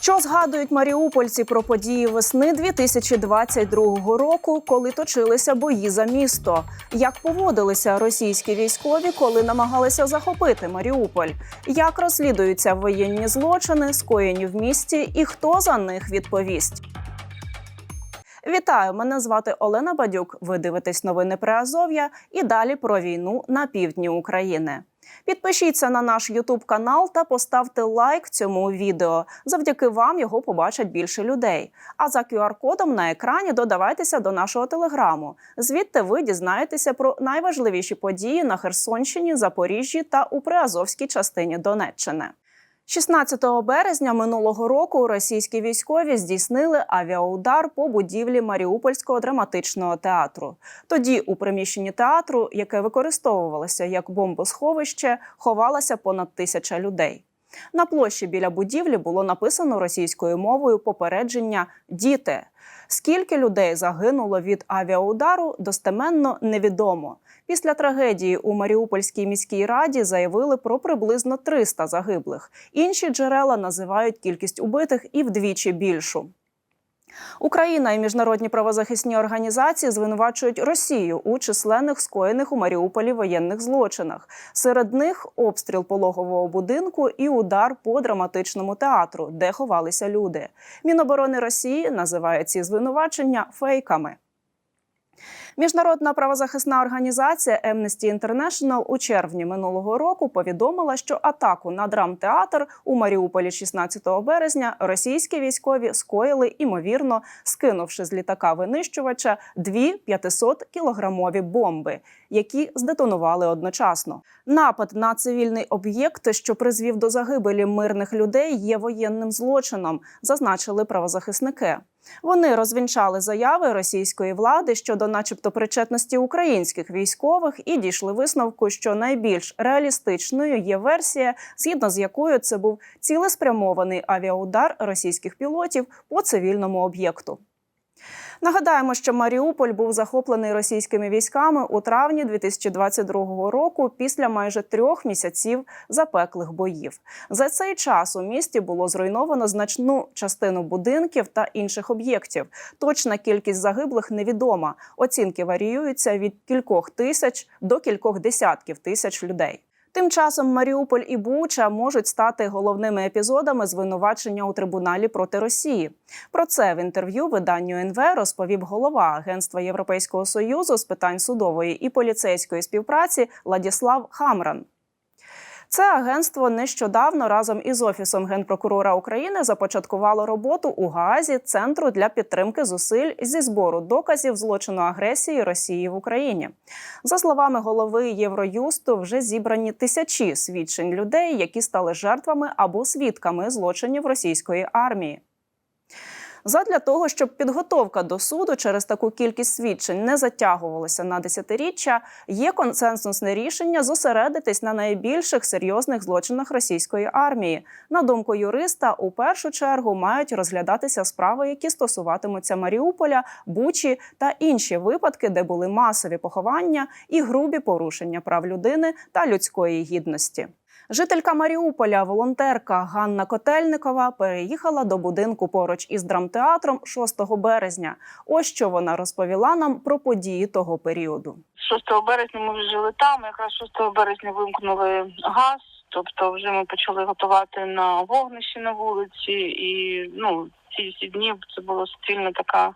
Що згадують маріупольці про події весни 2022 року, коли точилися бої за місто? Як поводилися російські військові, коли намагалися захопити Маріуполь? Як розслідуються воєнні злочини, скоєні в місті, і хто за них відповість? Вітаю! Мене звати Олена Бадюк. Ви дивитесь новини про Азов'я і далі про війну на півдні України. Підпишіться на наш Ютуб канал та поставте лайк цьому відео. Завдяки вам його побачать більше людей. А за QR-кодом на екрані додавайтеся до нашого телеграму. Звідти ви дізнаєтеся про найважливіші події на Херсонщині, Запоріжжі та у Приазовській частині Донеччини. 16 березня минулого року російські військові здійснили авіаудар по будівлі Маріупольського драматичного театру. Тоді у приміщенні театру, яке використовувалося як бомбосховище, ховалася понад тисяча людей. На площі біля будівлі було написано російською мовою попередження Діти. Скільки людей загинуло від авіаудару, достеменно невідомо. Після трагедії у Маріупольській міській раді заявили про приблизно 300 загиблих. Інші джерела називають кількість убитих і вдвічі більшу. Україна і міжнародні правозахисні організації звинувачують Росію у численних скоєних у Маріуполі воєнних злочинах. Серед них обстріл пологового будинку і удар по драматичному театру, де ховалися люди. Міноборони Росії називає ці звинувачення фейками. Міжнародна правозахисна організація Amnesty International у червні минулого року повідомила, що атаку на драмтеатр у Маріуполі 16 березня російські військові скоїли імовірно, скинувши з літака винищувача дві 500 кілограмові бомби, які здетонували одночасно. Напад на цивільний об'єкт, що призвів до загибелі мирних людей, є воєнним злочином, зазначили правозахисники. Вони розвінчали заяви російської влади щодо, начебто, причетності українських військових, і дійшли висновку, що найбільш реалістичною є версія, згідно з якою це був цілеспрямований авіаудар російських пілотів по цивільному об'єкту. Нагадаємо, що Маріуполь був захоплений російськими військами у травні 2022 року після майже трьох місяців запеклих боїв. За цей час у місті було зруйновано значну частину будинків та інших об'єктів. Точна кількість загиблих невідома. Оцінки варіюються від кількох тисяч до кількох десятків тисяч людей. Тим часом Маріуполь і Буча можуть стати головними епізодами звинувачення у трибуналі проти Росії. Про це в інтерв'ю виданню НВ розповів голова Агентства Європейського союзу з питань судової і поліцейської співпраці Ладіслав Хамран. Це агентство нещодавно разом із офісом генпрокурора України започаткувало роботу у Гаазі Центру для підтримки зусиль зі збору доказів злочину агресії Росії в Україні. За словами голови Євроюсту, вже зібрані тисячі свідчень людей, які стали жертвами або свідками злочинів російської армії. Задля того, щоб підготовка до суду через таку кількість свідчень не затягувалася на десятиріччя, є консенсусне рішення зосередитись на найбільших серйозних злочинах російської армії. На думку юриста, у першу чергу мають розглядатися справи, які стосуватимуться Маріуполя, Бучі та інші випадки, де були масові поховання і грубі порушення прав людини та людської гідності. Жителька Маріуполя, волонтерка Ганна Котельникова, переїхала до будинку поруч із драмтеатром 6 березня. Ось що вона розповіла нам про події того періоду. 6 березня ми вже жили там. Якраз 6 березня вимкнули газ. Тобто, вже ми почали готувати на вогнищі на вулиці, і ну ці всі дні це була суцільна така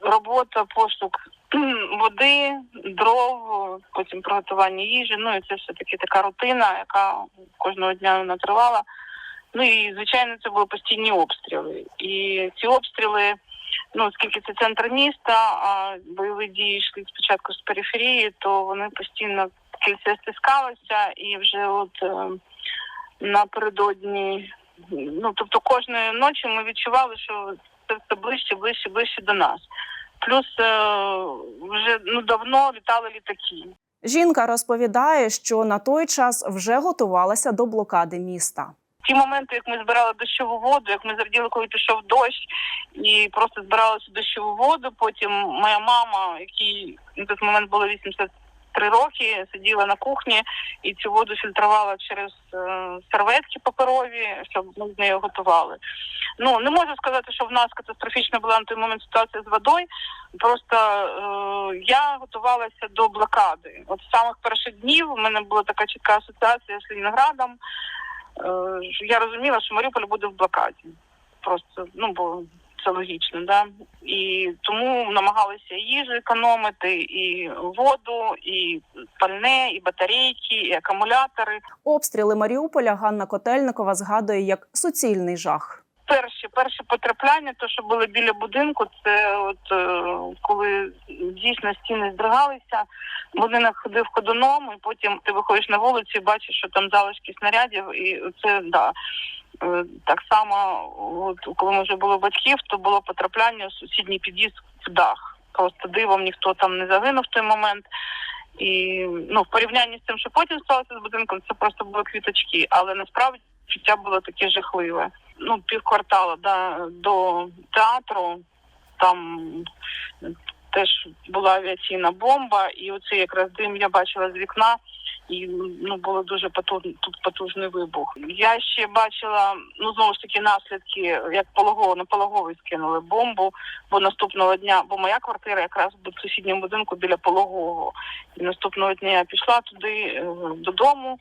робота, пошук води, дров, потім приготування їжі. Ну і це все таки така рутина, яка кожного дня вона тривала. Ну і звичайно, це були постійні обстріли. І ці обстріли, ну оскільки це центр міста, а бойові дії йшли спочатку з периферії, то вони постійно кільце стискалося, і вже от е, напередодні, ну тобто кожної ночі ми відчували, що це все ближче, ближче, ближче до нас. Плюс е, вже ну давно літали літаки. Жінка розповідає, що на той час вже готувалася до блокади міста. Ті моменти, як ми збирали дощову воду, як ми зраділи, коли пішов дощ, і просто збиралися дощову воду. Потім моя мама, якій на той момент було 80 три роки сиділа на кухні і цю воду фільтрувала через е, серветки паперові, щоб ми з нею готували. Ну не можу сказати, що в нас катастрофічна була на той момент ситуація з водою. Просто е, я готувалася до блокади. От з самих перших днів у мене була така чітка асоціація з Ленінградом. Е, я розуміла, що Маріуполь буде в блокаді. Просто ну бо це логічно, да. І тому намагалися їжу економити, і воду, і пальне, і батарейки, і акумулятори. Обстріли Маріуполя Ганна Котельникова згадує як суцільний жах. Перші перші потрапляння, то що були біля будинку, це от е, коли дійсно стіни здригалися, будинок ходив ходуном, і потім ти виходиш на вулицю і бачиш, що там залишки снарядів, і це да. Е, Так само, от коли ми вже були батьків, то було потрапляння у сусідній під'їзд в дах. Просто дивом ніхто там не загинув в той момент. І ну, в порівнянні з тим, що потім сталося з будинком, це просто були квіточки, але насправді життя було таке жахливе. Ну, півквартала да, до театру, там теж була авіаційна бомба, і оцей якраз дим я бачила з вікна, і ну було дуже потужний тут потужний вибух. Я ще бачила ну знову ж таки наслідки, як пологово на пологовий скинули бомбу, бо наступного дня, бо моя квартира якраз в сусідньому будинку біля пологового. І наступного дня я пішла туди е, додому.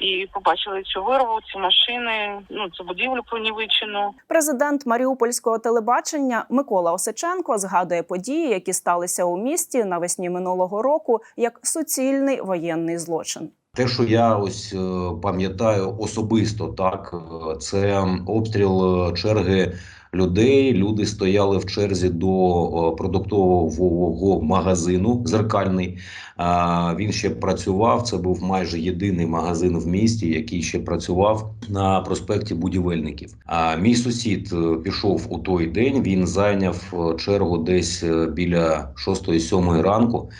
І побачили цю вирву, ці машини, ну цю будівлю понівечену. Президент Маріупольського телебачення Микола Осиченко згадує події, які сталися у місті навесні минулого року, як суцільний воєнний злочин. Те, що я ось е, пам'ятаю особисто, так е, це обстріл е, черги людей. Люди стояли в черзі до продуктового магазину зеркальний. Він ще працював. Це був майже єдиний магазин в місті, який ще працював на проспекті будівельників. А мій сусід е, пішов у той день. Він зайняв е, чергу десь е, біля 6-7 ранку.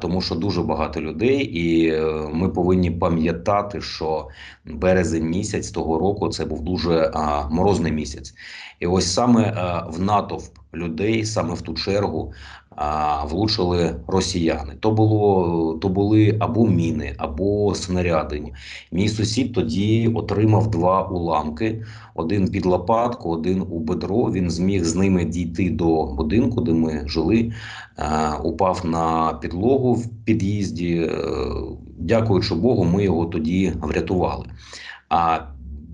Тому що дуже багато людей, і ми повинні пам'ятати, що березень місяць того року це був дуже морозний місяць. І ось саме в натовп людей, саме в ту чергу, а, влучили росіяни. То було то були або міни, або снаряди. Мій сусід тоді отримав два уламки: один під лопатку, один у бедро. Він зміг з ними дійти до будинку, де ми жили. Е, упав на підлогу в під'їзді. Е, Дякуючи Богу, ми його тоді врятували. А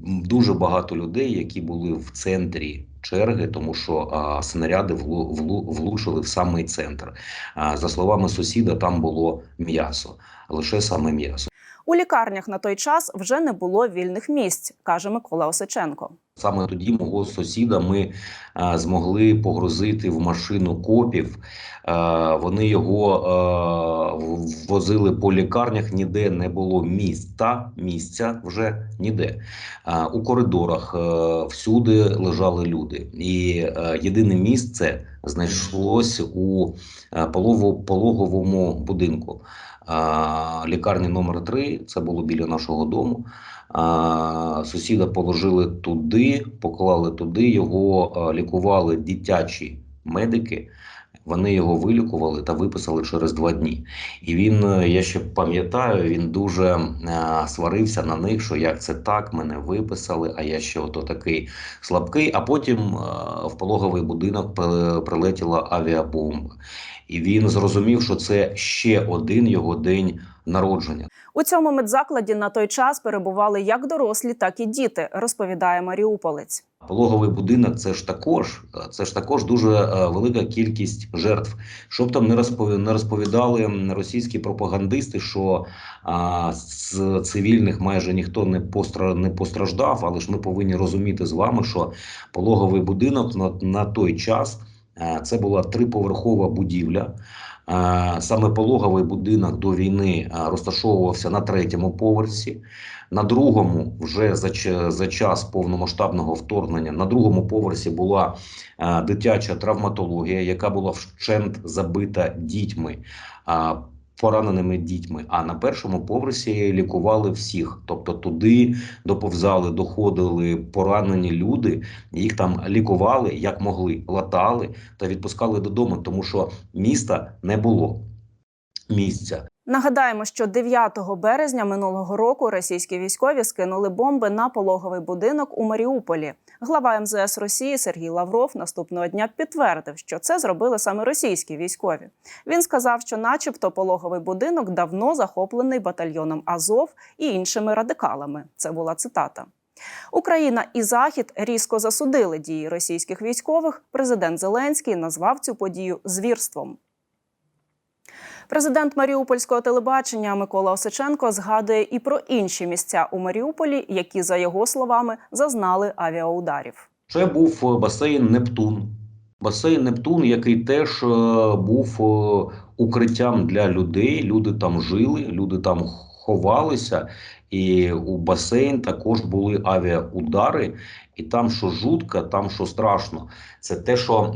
дуже багато людей, які були в центрі черги, тому що а, снаряди влу, влу, влучили в самий центр. А, за словами сусіда, там було м'ясо, лише саме м'ясо. У лікарнях на той час вже не було вільних місць, каже Микола Осиченко. Саме тоді мого сусіда ми а, змогли погрузити в машину копів. А, вони його а, возили по лікарнях, ніде не було міста, місця вже ніде. А, у коридорах а, всюди лежали люди. І а, єдине місце знайшлось у а, пологовому будинку. А, лікарні номер 3 це було біля нашого дому. А, сусіда положили туди, поклали туди, його лікували дитячі медики. Вони його вилікували та виписали через два дні. І він, е, я ще пам'ятаю, він дуже е, сварився на них, що як це так, мене виписали, а я ще ото такий слабкий. А потім е, в пологовий будинок прилетіла авіабомба. І він зрозумів, що це ще один його день народження. У цьому медзакладі на той час перебували як дорослі, так і діти, розповідає Маріуполець. Пологовий будинок це ж також це ж також дуже е, велика кількість жертв. Щоб там не не розповідали російські пропагандисти, що а, з цивільних майже ніхто не постра не постраждав, але ж ми повинні розуміти з вами, що пологовий будинок на, на той час е, це була триповерхова будівля. Саме пологовий будинок до війни розташовувався на третьому поверсі. На другому, вже за, за час повномасштабного вторгнення, на другому поверсі була дитяча травматологія, яка була вщент забита дітьми, пораненими дітьми. А на першому поверсі лікували всіх. Тобто туди доповзали, доходили поранені люди, їх там лікували як могли, латали та відпускали додому, тому що міста не було місця. Нагадаємо, що 9 березня минулого року російські військові скинули бомби на пологовий будинок у Маріуполі. Глава МЗС Росії Сергій Лавров наступного дня підтвердив, що це зробили саме російські військові. Він сказав, що, начебто, пологовий будинок давно захоплений батальйоном Азов і іншими радикалами. Це була цитата. Україна і Захід різко засудили дії російських військових. Президент Зеленський назвав цю подію звірством. Президент Маріупольського телебачення Микола Осиченко згадує і про інші місця у Маріуполі, які, за його словами, зазнали авіаударів. Це був е, басейн Нептун. Басейн Нептун, який теж е, був е, укриттям для людей. Люди там жили, люди там ховалися, і у басейн також були авіаудари. І там, що жутко, там що страшно, це те, що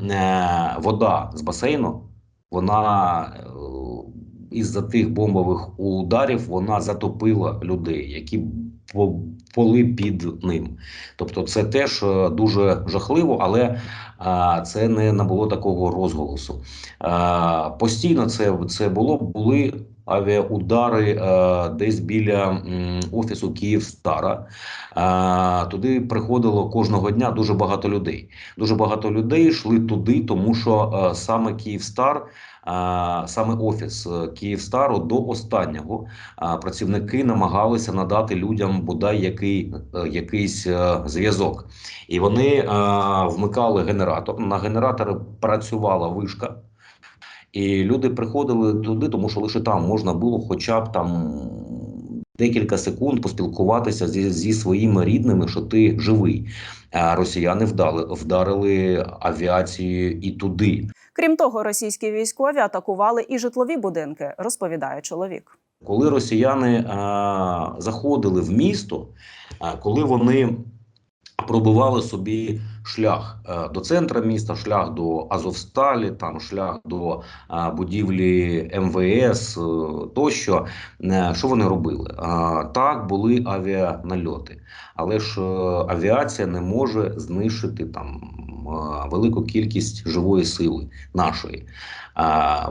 вода з басейну, вона із-за тих бомбових ударів вона затопила людей, які по- були під ним. Тобто, це теж е, дуже жахливо, але це не набуло такого розголосу. Постійно це, це було були авіаудари десь біля офісу Київстара. Туди приходило кожного дня дуже багато людей. Дуже багато людей йшли туди, тому що саме Київстар. Саме офіс е, Київстару до останнього працівники намагалися надати людям бодай який, е, якийсь е, зв'язок. І вони вмикали генератор. На генераторі працювала вишка. І люди приходили туди, тому що лише там можна було хоча б там декілька секунд поспілкуватися зі, зі своїми рідними, що ти живий. А росіяни вдали, вдарили авіацією і туди. Крім того, російські військові атакували і житлові будинки, розповідає чоловік. Коли росіяни а, заходили в місто, а, коли вони пробивали собі шлях е, до центра міста, шлях до Азовсталі, там шлях до а, будівлі МВС е, тощо, е, що вони робили? А, так, були авіанальоти, але ж е, авіація не може знищити там е, велику кількість живої сили нашої.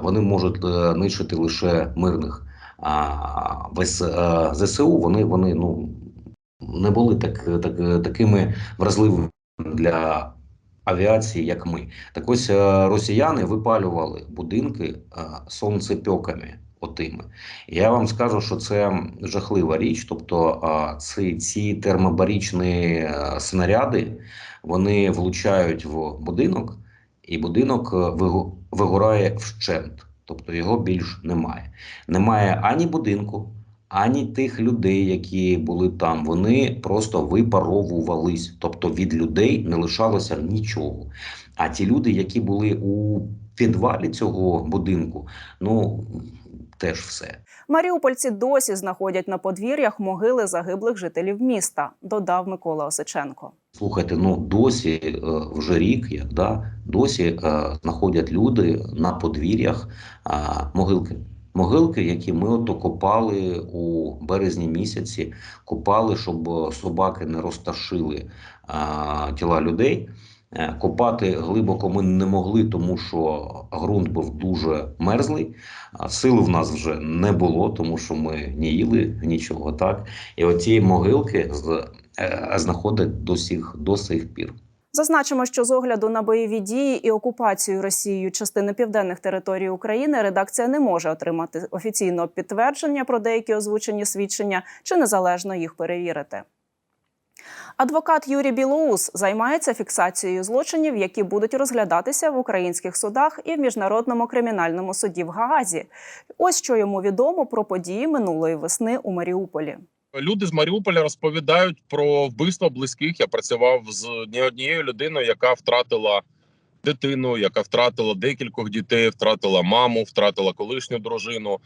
Вони можуть е, нищити лише мирних. А без е, ЗСУ вони, вони ну, не були так, так, такими вразливими для авіації, як ми. Так ось е, росіяни випалювали будинки е, сонцепьоками. Отими. Я вам скажу, що це жахлива річ. Тобто е, ці, ці термобарічні е, снаряди вони влучають в будинок, і будинок е, вигорає вщент. Тобто його більш немає. Немає ані будинку, ані тих людей, які були там. Вони просто випаровувались. Тобто від людей не лишалося нічого. А ті люди, які були у підвалі цього будинку, ну теж все. Маріупольці досі знаходять на подвір'ях могили загиблих жителів міста, додав Микола Осиченко. Слухайте, ну досі е, вже рік, як да, досі е, знаходять люди на подвір'ях могилки. Могилки, які ми ото копали у березні місяці, копали, щоб собаки не розташили е, тіла людей. Е, Копати глибоко ми не могли, тому що ґрунт був дуже мерзлий. Сили в нас вже не було, тому що ми не їли нічого. Так і оці могилки е, знаходять до сих, до сих пір. Зазначимо, що з огляду на бойові дії і окупацію Росією частини південних територій України редакція не може отримати офіційного підтвердження про деякі озвучені свідчення чи незалежно їх перевірити. Адвокат Юрій Білоус займається фіксацією злочинів, які будуть розглядатися в українських судах і в міжнародному кримінальному суді в Гаазі. Ось що йому відомо про події минулої весни у Маріуполі. Люди з Маріуполя розповідають про вбивство близьких. Я працював з не однією людиною, яка втратила дитину, яка втратила декількох дітей, втратила маму, втратила колишню дружину.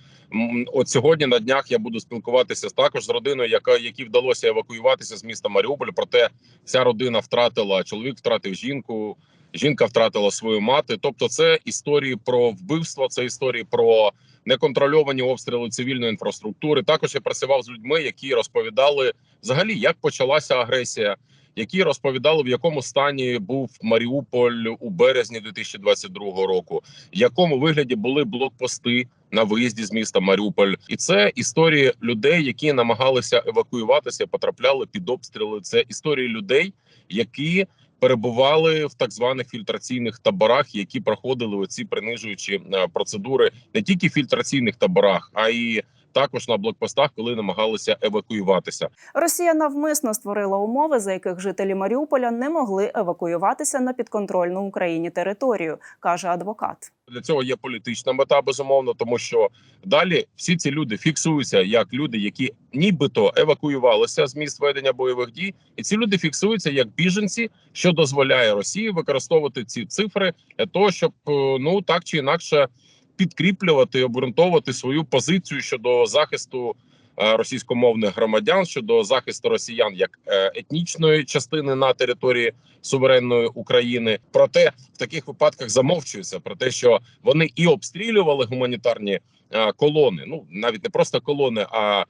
От сьогодні на днях я буду спілкуватися також з родиною, яка якій вдалося евакуюватися з міста Маріуполь. Проте вся родина втратила чоловік, втратив жінку. Жінка втратила свою мати. Тобто, це історії про вбивство, це історії про неконтрольовані обстріли цивільної інфраструктури. Також я працював з людьми, які розповідали взагалі, як почалася агресія, які розповідали, в якому стані був Маріуполь у березні 2022 року, в якому вигляді були блокпости на виїзді з міста Маріуполь, і це історії людей, які намагалися евакуюватися, потрапляли під обстріли. Це історії людей, які перебували в так званих фільтраційних таборах, які проходили оці принижуючі е, процедури не тільки в фільтраційних таборах, а й також на блокпостах, коли намагалися евакуюватися. Росія навмисно створила умови, за яких жителі Маріуполя не могли евакуюватися на підконтрольну Україні територію, каже адвокат. Для цього є політична мета, безумовно, тому що далі всі ці люди фіксуються як люди, які нібито евакуювалися з місць ведення бойових дій, і ці люди фіксуються як біженці, що дозволяє Росії використовувати ці цифри для того, щоб е, ну так чи інакше підкріплювати обґрунтовувати свою позицію щодо захисту е, російськомовних громадян, щодо захисту росіян як е, етнічної частини на території суверенної України. Проте в таких випадках замовчується про те, що вони і обстрілювали гуманітарні е, колони. Ну навіть не просто колони, а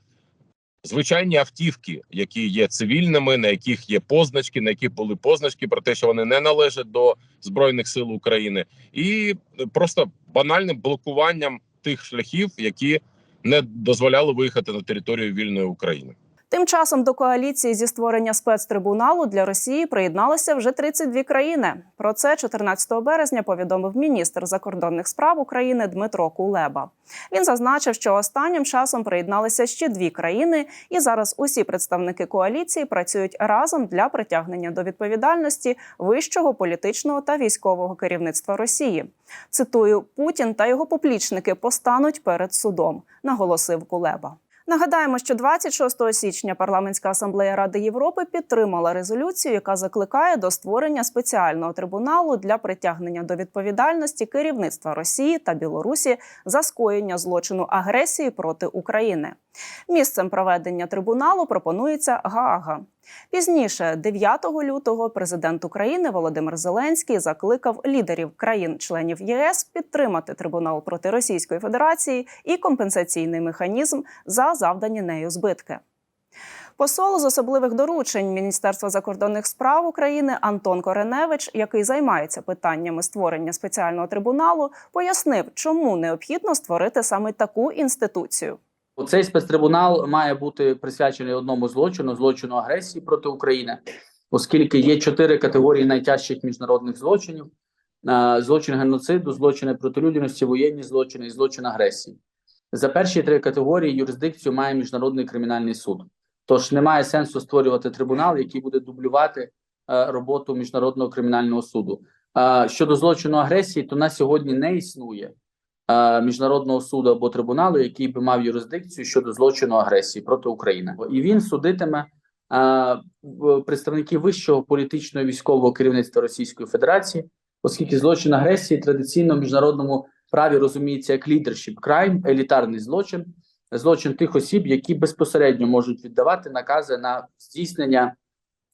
звичайні автівки, які є цивільними, на яких є позначки, на яких були позначки про те, що вони не належать до збройних сил України, і просто банальним блокуванням тих шляхів, які не дозволяли виїхати на територію вільної України. Тим часом до коаліції зі створення спецтрибуналу для Росії приєдналися вже 32 країни. Про це 14 березня повідомив міністр закордонних справ України Дмитро Кулеба. Він зазначив, що останнім часом приєдналися ще дві країни, і зараз усі представники коаліції працюють разом для притягнення до відповідальності вищого політичного та військового керівництва Росії. Цитую: Путін та його поплічники постануть перед судом, наголосив Кулеба. Нагадаємо, що 26 січня парламентська асамблея Ради Європи підтримала резолюцію, яка закликає до створення спеціального трибуналу для притягнення до відповідальності керівництва Росії та Білорусі за скоєння злочину агресії проти України. Місцем проведення трибуналу пропонується Гаага. Пізніше, 9 лютого, президент України Володимир Зеленський закликав лідерів країн-членів ЄС підтримати трибунал проти Російської Федерації і компенсаційний механізм за завдані нею збитки. Посол з особливих доручень Міністерства закордонних справ України Антон Кореневич, який займається питаннями створення спеціального трибуналу, пояснив, чому необхідно створити саме таку інституцію. Цей спецтрибунал має бути присвячений одному злочину злочину агресії проти України, оскільки є чотири категорії найтяжчих міжнародних злочинів: Е, злочин геноциду, злочини проти людяності, воєнні злочини і злочин агресії. За перші три категорії юрисдикцію має міжнародний кримінальний суд. Тож немає сенсу створювати трибунал, який буде дублювати е, роботу міжнародного кримінального суду. Е, щодо злочину агресії, то на сьогодні не існує міжнародного суду або трибуналу, який би мав юрисдикцію щодо злочину агресії проти України, і він судитиме е, представників вищого політичного військового керівництва Російської Федерації, оскільки злочин агресії традиційно в міжнародному праві розуміється як leadership crime, елітарний злочин, злочин тих осіб, які безпосередньо можуть віддавати накази на здійснення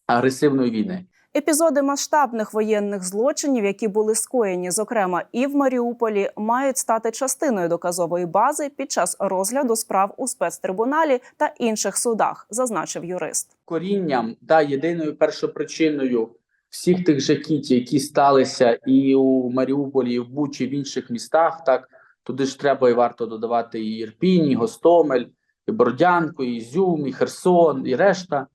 агресивної війни. Епізоди масштабних воєнних злочинів, які були скоєні, зокрема і в Маріуполі, мають стати частиною доказової бази під час розгляду справ у спецтрибуналі та інших судах, зазначив юрист. корінням та єдиною першопричиною всіх тих жахіть, які сталися і у Маріуполі, і в Бучі, і в інших містах, так туди ж треба і варто додавати і Ірпінь, і Гостомель, і Бордянку, і Ізюм, і Херсон, і решта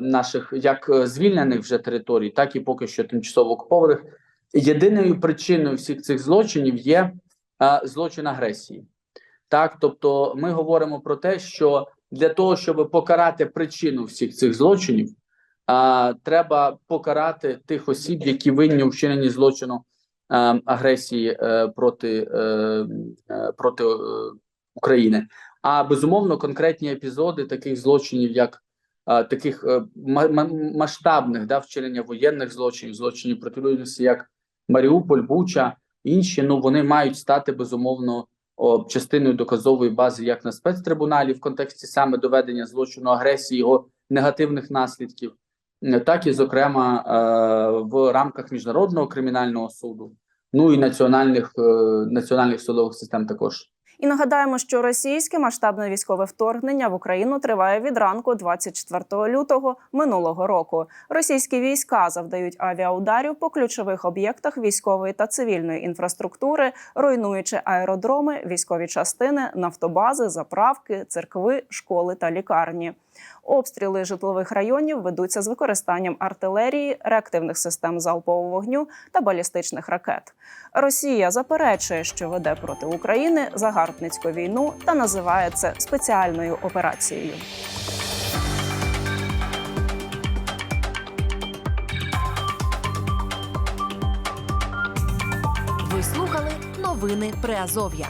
наших як е, звільнених вже територій, так і поки що тимчасово окупованих. Єдиною причиною всіх цих злочинів є е, злочин агресії. Так, тобто, ми говоримо про те, що для того, щоб покарати причину всіх цих злочинів, а, треба покарати тих осіб, які винні у вчиненні злочину е, агресії е, проти, е, е, проти е, України. А безумовно, конкретні епізоди таких злочинів, як е, таких е, ма- ма- масштабних да, вчинення воєнних злочинів, злочинів проти людяності, як Маріуполь, Буча, інші, ну вони мають стати безумовно частиною доказової бази як на спецтрибуналі в контексті саме доведення злочину агресії, його негативних наслідків, е, так і зокрема е, в рамках міжнародного кримінального суду, ну і національних е, національних судових систем також. І нагадаємо, що російське масштабне військове вторгнення в Україну триває від ранку 24 лютого минулого року. Російські війська завдають авіаударів по ключових об'єктах військової та цивільної інфраструктури, руйнуючи аеродроми, військові частини, нафтобази, заправки, церкви, школи та лікарні. Обстріли житлових районів ведуться з використанням артилерії, реактивних систем залпового вогню та балістичних ракет. Росія заперечує, що веде проти України загарбницьку війну та називає це спеціальною операцією. Ви слухали новини Приазов'я.